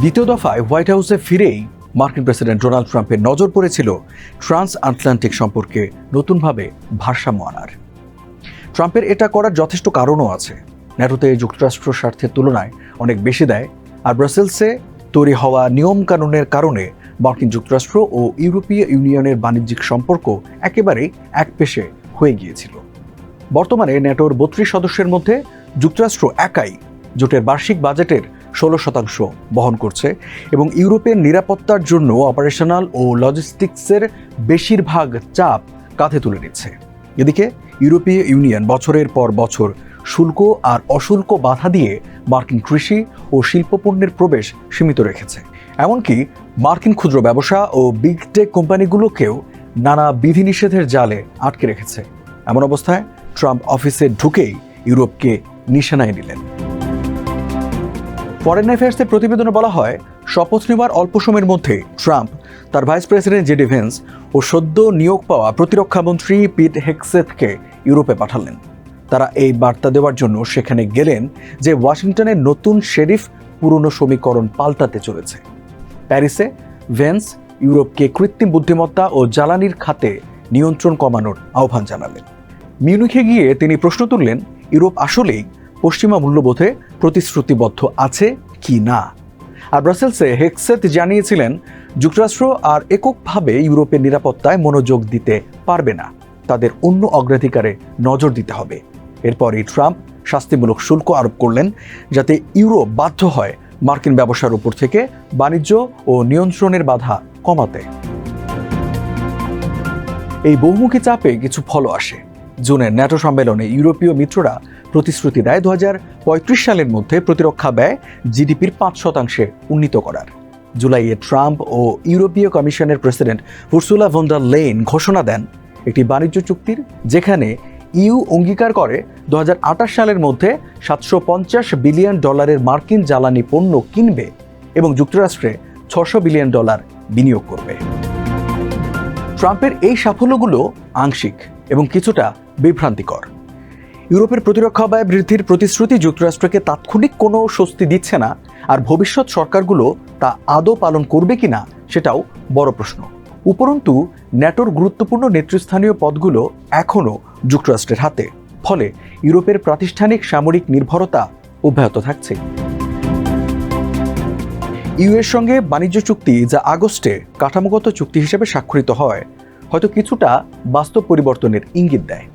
দ্বিতীয় দফায় হোয়াইট হাউসে ফিরেই মার্কিন প্রেসিডেন্ট ডোনাল্ড ট্রাম্পের নজর পড়েছিল ট্রান্স আটলান্টিক সম্পর্কে নতুনভাবে ভারসাম্য আনার। ট্রাম্পের এটা করার যথেষ্ট কারণও আছে। ন্যাটোতে যুক্তরাষ্ট্র স্বার্থের তুলনায় অনেক বেশি দেয়, আর ব্রাসেলসে তৈরি হওয়া নিয়মকানুনের কারণে মার্কিন যুক্তরাষ্ট্র ও ইউরোপীয় ইউনিয়নের বাণিজ্যিক সম্পর্ক একেবারেই একপেশে হয়ে গিয়েছিল। বর্তমানে ন্যাটোর বত্রিশ সদস্যের মধ্যে যুক্তরাষ্ট্র একাই জোটের বার্ষিক বাজেটের ষোলো শতাংশ বহন করছে এবং ইউরোপের নিরাপত্তার জন্য অপারেশনাল ও লজিস্টিক্সের বেশিরভাগ চাপ কাঁধে তুলে নিচ্ছে। এদিকে ইউরোপীয় ইউনিয়ন বছরের পর বছর শুল্ক আর অশুল্ক বাধা দিয়ে মার্কিন কৃষি ও শিল্পপণ্যের প্রবেশ সীমিত রেখেছে। এমনকি মার্কিন ক্ষুদ্র ব্যবসা ও বিগ টেক কোম্পানিগুলোকেও নানা বিধিনিষেধের জালে আটকে রেখেছে। এমন অবস্থায় ট্রাম্প অফিসে ঢুকেই ইউরোপকে নিশানায় নিলেন। ফরেন অ্যাফেয়ার্সের প্রতিবেদনে বলা হয়, শপথ নেওয়ার অল্প সময়ের মধ্যে ট্রাম্প, তার ভাইস প্রেসিডেন্ট জেডি ভেন্স ও সদ্য নিয়োগ পাওয়া প্রতিরক্ষামন্ত্রী পিট হেক্সেথকে ইউরোপে পাঠালেন। তারা এই বার্তা দেওয়ার জন্য সেখানে গেলেন যে ওয়াশিংটনের নতুন শেরিফ পুরনো সমীকরণ পাল্টাতে চলেছে। প্যারিসে ভেন্স ইউরোপকে কৃত্রিম বুদ্ধিমত্তা ও জ্বালানির খাতে নিয়ন্ত্রণ কমানোর আহ্বান জানালেন। মিউনিখে গিয়ে তিনি প্রশ্ন তুললেন, ইউরোপ আসলেই পশ্চিমা মূল্যবোধে প্রতিশ্রুতিবদ্ধ আছে কি না? আর ব্রাসেলসে হেক্সেত জানিয়েছিলেন, যুক্তরাষ্ট্র আর এককভাবে ইউরোপের নিরাপত্তায় মনোযোগ দিতে পারবে না। তাদের অন্য অগ্রাধিকারে নজর দিতে হবে। এরপরই ট্রাম্প শাস্তিমূলক শুল্ক আরোপ করলেন, যাতে ইউরোপ বাধ্য হয় মার্কিন ব্যবসার উপর থেকে বাণিজ্য ও নিয়ন্ত্রণের বাধা কমাতে। এই বহুমুখী চাপে কিছু ফল আসে। জুনের ন্যাটো সম্মেলনে ইউরোপীয় মিত্ররা প্রতিশ্রুতি দেয় দু হাজার পঁয়ত্রিশ সালের মধ্যে প্রতিরক্ষা ব্যয় জিডিপির পাঁচ শতাংশে উন্নীত করার। জুলাইয়ে ট্রাম্প ও ইউরোপীয় কমিশনের প্রেসিডেন্ট উর্সুলা ভন্ডার লেন ঘোষণা দেন একটি বাণিজ্য চুক্তির, যেখানে ইউ অঙ্গীকার করে দু হাজার আটাশ সালের মধ্যে সাতশো পঞ্চাশ বিলিয়ন ডলারের মার্কিন জ্বালানি পণ্য কিনবে এবং যুক্তরাষ্ট্রে ছশো বিলিয়ন ডলার বিনিয়োগ করবে। ট্রাম্পের এই সাফল্যগুলো আংশিক এবং কিছুটা বিভ্রান্তিকর। ইউরোপের প্রতিরক্ষা ব্যয় বৃদ্ধির প্রতিশ্রুতি যুক্তরাষ্ট্রকে তাৎক্ষণিক কোনো স্বস্তি দিচ্ছে না, আর ভবিষ্যৎ সরকারগুলো তা আদৌ পালন করবে কিনা সেটাও বড় প্রশ্ন। উপরন্তু, ন্যাটোর গুরুত্বপূর্ণ নেতৃস্থানীয় পদগুলো এখনও যুক্তরাষ্ট্রের হাতে, ফলে ইউরোপের প্রাতিষ্ঠানিক সামরিক নির্ভরতা অব্যাহত থাকছে। ইউএর সঙ্গে বাণিজ্য চুক্তি যা আগস্টে কাঠামোগত চুক্তি হিসেবে স্বাক্ষরিত হয়, হয়তো কিছুটা বাস্তব পরিবর্তনের ইঙ্গিত দেয়।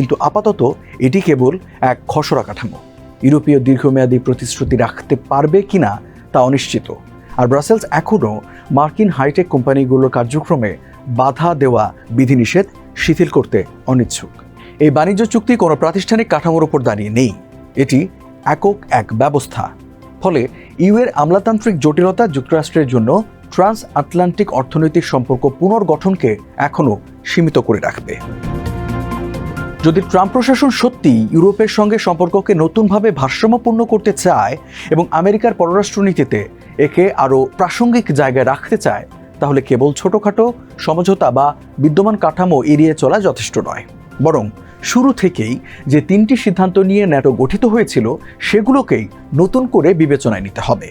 কিন্তু আপাতত এটি কেবল এক খসড়া কাঠামো। ইউরোপীয় দীর্ঘমেয়াদী প্রতিশ্রুতি রাখতে পারবে কিনা তা অনিশ্চিত। আর ব্রাসেলস এখনও মার্কিন হাইটেক কোম্পানিগুলোর কার্যক্রমে বাধা দেওয়া বিধিনিষেধ শিথিল করতে অনিচ্ছুক। এই বাণিজ্য চুক্তি কোনো প্রাতিষ্ঠানিক কাঠামোর উপর দাঁড়িয়ে নেই। এটি একক এক ব্যবস্থা। ফলে ইউএর আমলাতান্ত্রিক জটিলতা যুক্তরাষ্ট্রের জন্য ট্রান্স আটলান্টিক অর্থনৈতিক সম্পর্ক পুনর্গঠনকে এখনও সীমিত করে রাখবে। যদি ট্রাম্প প্রশাসন সত্যি ইউরোপের সঙ্গে সম্পর্ককে নতুনভাবে ভারসাম্যপূর্ণ করতে চায় এবং আমেরিকার পররাষ্ট্রনীতিতে একে আরও প্রাসঙ্গিক জায়গায় রাখতে চায়, তাহলে কেবল ছোটোখাটো সমঝোতা বা বিদ্যমান কাঠামো এড়িয়ে চলা যথেষ্ট নয়। বরং শুরু থেকেই যে তিনটি সিদ্ধান্ত নিয়ে ন্যাটো গঠিত হয়েছিল, সেগুলোকেই নতুন করে বিবেচনায় নিতে হবে।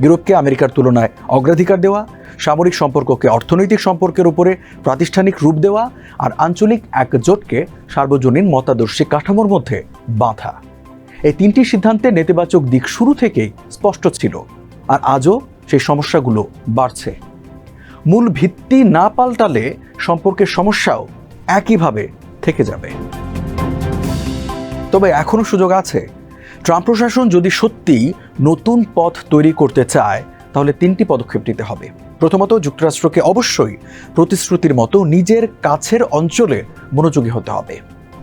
ইউরোপকে আমেরিকার তুলনায় অগ্রাধিকার দেওয়া, সামরিক সম্পর্ককে অর্থনৈতিক সম্পর্কের উপরে প্রাতিষ্ঠানিক রূপ দেওয়া আর আঞ্চলিক একজোটকে সার্বজনীন মতাদর্শী কাঠামোর মধ্যে বাঁধা। এই তিনটি সিদ্ধান্তে নেতিবাচক দিক শুরু থেকেই স্পষ্ট ছিল আর আজও সেই সমস্যাগুলো বাড়ছে। মূল ভিত্তি না পাল্টালে সম্পর্কের সমস্যাও একইভাবে থেকে যাবে। তবে এখনও সুযোগ আছে ট্রাম্প প্রশাসন যদি সত্যি নতুন পথ তৈরি করতে চায়, তাহলে তিনটি পদক্ষেপ নিতে হবে। প্রথমত, যুক্তরাষ্ট্রকে অবশ্যই প্রতিশ্রুতির মতো নিজের কাছের অঞ্চলে মনোযোগী হতে হবে।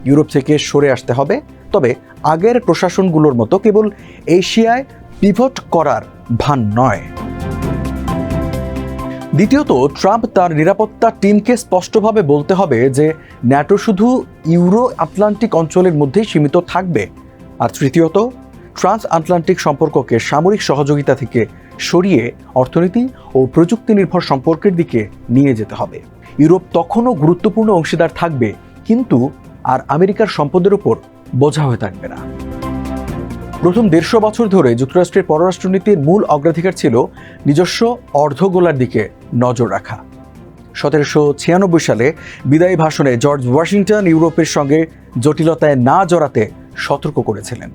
ইউরোপ থেকে সরে আসতে হবে, তবে আগের প্রশাসনগুলোর মতো কেবল এশিয়ায় পিভট করার ভান নয়। দ্বিতীয়ত, ট্রাম্প তার নিরাপত্তা টিমকে স্পষ্টভাবে বলতে হবে যে, ন্যাটো শুধু ইউরো আটলান্টিক অঞ্চলের মধ্যেই সীমিত থাকবে আর তৃতীয়ত ট্রান্স আটলান্টিক সম্পর্ককে সামরিক সহযোগিতা থেকে সরিয়ে অর্থনীতি ও প্রযুক্তি নির্ভর সম্পর্কের দিকে নিয়ে যেতে হবে। ইউরোপ তখনও গুরুত্বপূর্ণ অংশীদার থাকবে, কিন্তু আর আমেরিকার সম্পদের উপর বোঝা হয়ে থাকবে না। প্রথম দেড়শো বছর ধরে যুক্তরাষ্ট্রের পররাষ্ট্রনীতির মূল অগ্রাধিকার ছিল নিজস্ব অর্ধগোলার দিকে নজর রাখা। সতেরোশো ছিয়ানব্বই সালে বিদায়ী ভাষণে জর্জ ওয়াশিংটন ইউরোপের সঙ্গে জটিলতায় না জড়াতে সতর্ক করেছিলেন।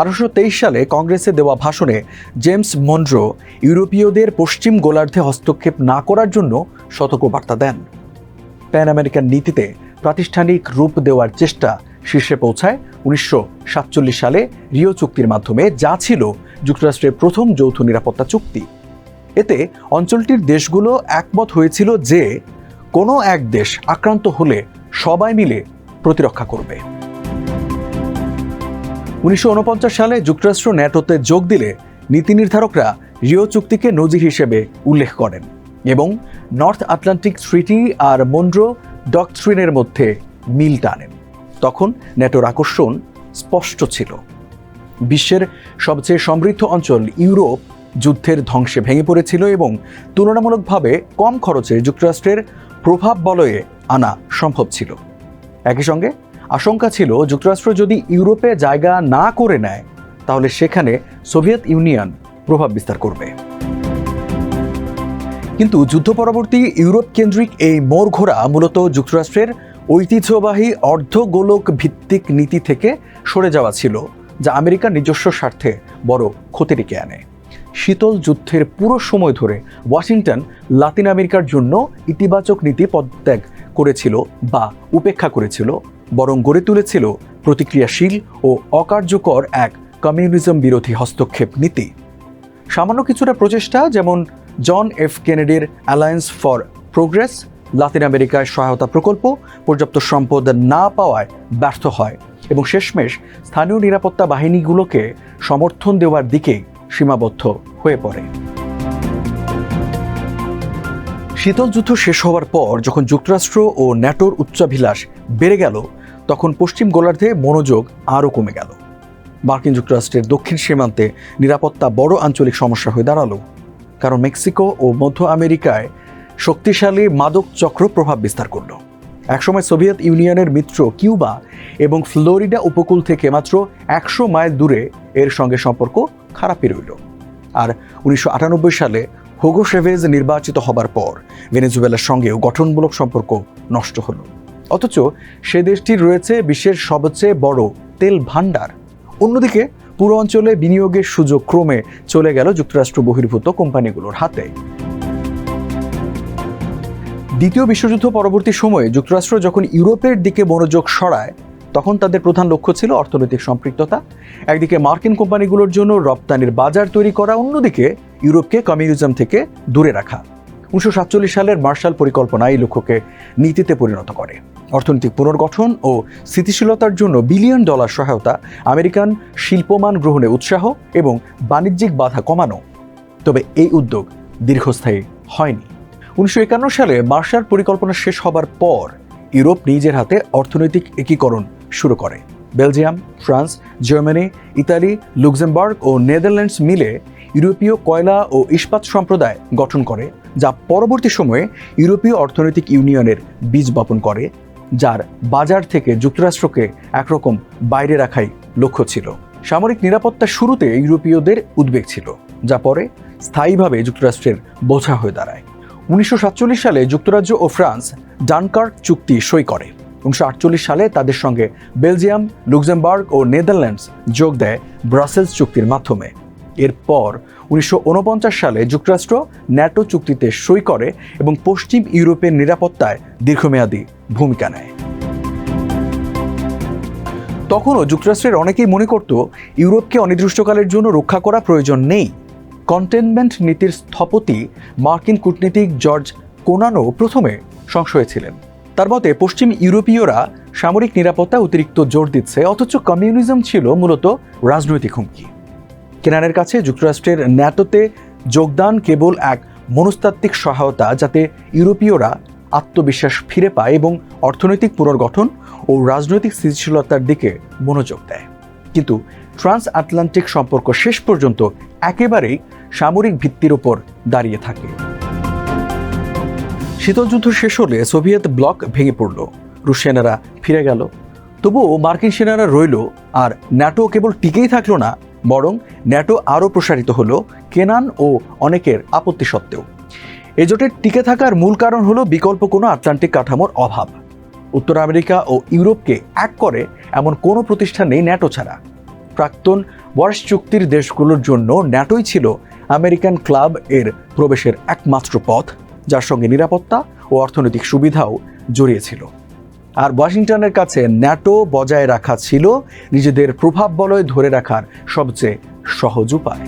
আঠারোশো তেইশ সালে কংগ্রেসে দেওয়া ভাষণে জেমস মন্ড্রো ইউরোপীয়দের পশ্চিম গোলার্ধে হস্তক্ষেপ না করার জন্য সতর্কবার্তা দেন। প্যান আমেরিকান নীতিতে প্রাতিষ্ঠানিক রূপ দেওয়ার চেষ্টা শীর্ষে পৌঁছায় উনিশশো সাতচল্লিশ সালে রিও চুক্তির মাধ্যমে যা ছিল যুক্তরাষ্ট্রের প্রথম যৌথ নিরাপত্তা চুক্তি। এতে অঞ্চলটির দেশগুলো একমত হয়েছিল যে কোনো এক দেশ আক্রান্ত হলে সবাই মিলে প্রতিরক্ষা করবে। উনিশশো উনপঞ্চাশ সালে যুক্তরাষ্ট্র ন্যাটোতে যোগ দিলে নীতি নির্ধারকরা রিও চুক্তিকে নজির হিসেবে উল্লেখ করেন এবং নর্থ আটলান্টিক ট্রিটি আর মন্ড্রো ডকট্রিনের মধ্যে মিল টানেন। তখন ন্যাটোর আকর্ষণ স্পষ্ট ছিল। বিশ্বের সবচেয়ে সমৃদ্ধ অঞ্চল ইউরোপ যুদ্ধের ধ্বংসে ভেঙে পড়েছিল এবং তুলনামূলকভাবে কম খরচে যুক্তরাষ্ট্রের প্রভাব বলয়ে আনা সম্ভব ছিল। একই সঙ্গে আশঙ্কা ছিল যুক্তরাষ্ট্র যদি ইউরোপে জায়গা না করে নেয়, তাহলে সেখানে সোভিয়েত ইউনিয়ন প্রভাব বিস্তার করবে। কিন্তু যুদ্ধ পরবর্তী ইউরোপ কেন্দ্রিক এই মোড় ঘোরা মূলত যুক্তরাষ্ট্রের ঐতিহ্যবাহী অর্ধগোলক ভিত্তিক নীতি থেকে সরে যাওয়া ছিল, যা আমেরিকার নিজস্ব স্বার্থে বড় ক্ষতি ডেকে আনে। শীতল যুদ্ধের পুরো সময় ধরে ওয়াশিংটন লাতিন আমেরিকার জন্য ইতিবাচক নীতি পদত্যাগ করেছিল বা উপেক্ষা করেছিল বরং গড়ে তুলেছিল প্রতিক্রিয়াশীল ও অকার্যকর এক কমিউনিজম বিরোধী হস্তক্ষেপ নীতি। সামান্য কিছুটা প্রচেষ্টা যেমন জন এফ কেনেডির অ্যালায়েন্স ফর প্রোগ্রেস, লাতিন আমেরিকায় সহায়তা প্রকল্প, পর্যাপ্ত সম্পদ না পাওয়ায় ব্যর্থ হয় এবং শেষমেশ স্থানীয় নিরাপত্তা বাহিনীগুলোকে সমর্থন দেওয়ার দিকে সীমাবদ্ধ হয়ে পড়ে। শীতল যুদ্ধ শেষ হওয়ার পর যখন যুক্তরাষ্ট্র ও ন্যাটোর উচ্চাভিলাষ বেড়ে গেল, তখন পশ্চিম গোলার্ধে মনোযোগ আরও কমে গেল। মার্কিন যুক্তরাষ্ট্রের দক্ষিণ সীমান্তে নিরাপত্তা বড় আঞ্চলিক সমস্যা হয়ে দাঁড়াল, কারণ মেক্সিকো ও মধ্য আমেরিকায় শক্তিশালী মাদক চক্র প্রভাব বিস্তার করল। একসময় সোভিয়েত ইউনিয়নের মিত্র কিউবা এবং ফ্লোরিডা উপকূল থেকে মাত্র একশো মাইল দূরে এর সঙ্গে সম্পর্ক খারাপই রইল। আর উনিশশো আটানব্বই সালে হোগো শেভেজ নির্বাচিত হবার পর ভেনেজুয়েলার সঙ্গেও গঠনমূলক সম্পর্ক নষ্ট হলো। অথচ সে দেশটির রয়েছে বিশ্বের সবচেয়ে বড় তেল ভাণ্ডার। অন্যদিকে পুরো অঞ্চলে বিনিয়োগের সুযোগ ক্রমে চলে গেল যুক্তরাষ্ট্র বহির্ভূত কোম্পানিগুলোর হাতে। দ্বিতীয় বিশ্বযুদ্ধ পরবর্তী সময়ে যুক্তরাষ্ট্র যখন ইউরোপের দিকে মনোযোগ সরায়, তখন তাদের প্রধান লক্ষ্য ছিল অর্থনৈতিক সম্পৃক্ততা। একদিকে মার্কিন কোম্পানিগুলোর জন্য রপ্তানির বাজার তৈরি করা, অন্যদিকে ইউরোপকে কমিউনিজম থেকে দূরে রাখা। উনিশশো সাতচল্লিশ সালের মার্শাল পরিকল্পনা এই লক্ষ্যকে নীতিতে পরিণত করে। অর্থনৈতিক পুনর্গঠন ও স্থিতিশীলতার জন্য বিলিয়ন ডলার সহায়তা আমেরিকান শিল্পমান গ্রহণে উৎসাহ এবং বাণিজ্যিক বাধা কমানো। তবে এই উদ্যোগ দীর্ঘস্থায়ী হয়নি। উনিশশো একান্ন সালে মার্শাল পরিকল্পনা শেষ হবার পর ইউরোপ নিজের হাতে অর্থনৈতিক একীকরণ শুরু করে। Belgium, France, Germany, Italy, Luxembourg ও নেদারল্যান্ডস মিলে ইউরোপীয় কয়লা ও ইস্পাত সম্প্রদায় গঠন করে, যা পরবর্তী সময়ে ইউরোপীয় অর্থনৈতিক ইউনিয়নের বীজ বপন করে, যার বাজার থেকে যুক্তরাষ্ট্রকে একরকম বাইরে রাখাই লক্ষ্য ছিল। সামরিক নিরাপত্তা শুরুতে ইউরোপীয়দের উদ্বেগ ছিল, যা পরে স্থায়ীভাবে যুক্তরাষ্ট্রের বোঝা হয়ে দাঁড়ায়। উনিশশো সাতচল্লিশ সালে যুক্তরাজ্য ও ফ্রান্স ডানকার্ক চুক্তি সই করে। উনিশশো আটচল্লিশ সালে তাদের সঙ্গে বেলজিয়াম, লুক্সেমবার্গ ও নেদারল্যান্ডস যোগ দেয় ব্রাসেলস চুক্তির মাধ্যমে। এরপর উনিশশো ঊনপঞ্চাশ সালে যুক্তরাষ্ট্র ন্যাটো চুক্তিতে সই করে এবং পশ্চিম ইউরোপের নিরাপত্তায় দীর্ঘমেয়াদী ভূমিকা নেয়। তখনও যুক্তরাষ্ট্রের অনেকেই মনে করত, ইউরোপকে অনির্দিষ্টকালের জন্য রক্ষা করা প্রয়োজন নেই। কন্টেনমেন্ট নীতির স্থপতি মার্কিন কূটনীতিক জর্জ কোনানো প্রথমে সংশয়ে ছিলেন তার মতে, পশ্চিম ইউরোপীয়রা সামরিক নিরাপত্তা অতিরিক্ত জোর দিচ্ছে, অথচ কমিউনিজম ছিল মূলত রাজনৈতিক হুমকি। কেনানের কাছে যুক্তরাষ্ট্রের ন্যাটোতে যোগদান কেবল এক মনস্তাত্ত্বিক সহায়তা যাতে ইউরোপীয়রা আত্মবিশ্বাস ফিরে পায় এবং অর্থনৈতিক পুনর্গঠন ও রাজনৈতিক স্থিতিশীলতার দিকে মনোযোগ দেয়। কিন্তু ট্রান্স আটলান্টিক সম্পর্ক শেষ পর্যন্ত একেবারেই সামরিক ভিত্তির ওপর দাঁড়িয়ে থাকে। শীতল যুদ্ধ শেষ হলে সোভিয়েত ব্লক ভেঙে পড়ল। রুশ সেনারা ফিরে গেল। তবুও মার্কিন সেনারা রইল আর ন্যাটো কেবল টিকেই থাকল না বরং ন্যাটো আরও প্রসারিত হল কেনান ও অনেকের আপত্তি সত্ত্বেও। এ জোটের টিকে থাকার মূল কারণ হলো বিকল্প কোনো আটলান্টিক কাঠামোর অভাব। উত্তর আমেরিকা ও ইউরোপকে এক করে এমন কোনো প্রতিষ্ঠান নেই ন্যাটো ছাড়া। প্রাক্তন ওয়ার্স চুক্তির দেশগুলোর জন্য ন্যাটোই ছিল আমেরিকান ক্লাব এর প্রবেশের একমাত্র পথ, যার সঙ্গে নিরাপত্তা ও অর্থনৈতিক সুবিধাও জড়িয়েছিল আর ওয়াশিংটনের কাছে ন্যাটো বজায় রাখা ছিল নিজেদের প্রভাব বলয় ধরে রাখার সবচেয়ে সহজ উপায়।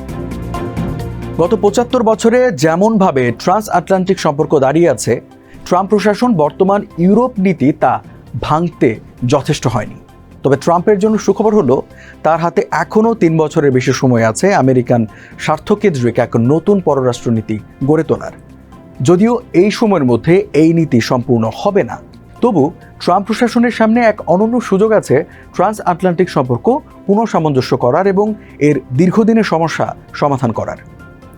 গত পঁচাত্তর বছরে যেমনভাবে ট্রান্স আটলান্টিক সম্পর্ক দাঁড়িয়ে আছে, ট্রাম্প প্রশাসন বর্তমান ইউরোপ নীতি তা ভাঙতে যথেষ্ট হয়নি। তবে ট্রাম্পের জন্য সুখবর হলো, তার হাতে এখনও তিন বছরের বেশি সময় আছে আমেরিকান স্বার্থকেন্দ্রিক এক নতুন পররাষ্ট্রনীতি গড়ে তোলার। যদিও এই সময়ের মধ্যে এই নীতি সম্পূর্ণ হবে না। তবু ট্রাম্প প্রশাসনের সামনে এক অনন্য সুযোগ আছে ট্রান্স আটলান্টিক সম্পর্ক পুনঃসামঞ্জস্য করার এবং এর দীর্ঘদিনের সমস্যা সমাধান করার।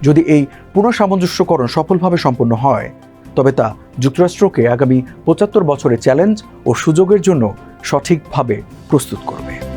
যদি এই পুনঃসামঞ্জস্যকরণ সফলভাবে সম্পন্ন হয়, তবে তা যুক্তরাষ্ট্রকে আগামী পঁচাত্তর বছরের চ্যালেঞ্জ ও সুযোগের জন্য সঠিকভাবে প্রস্তুত করবে।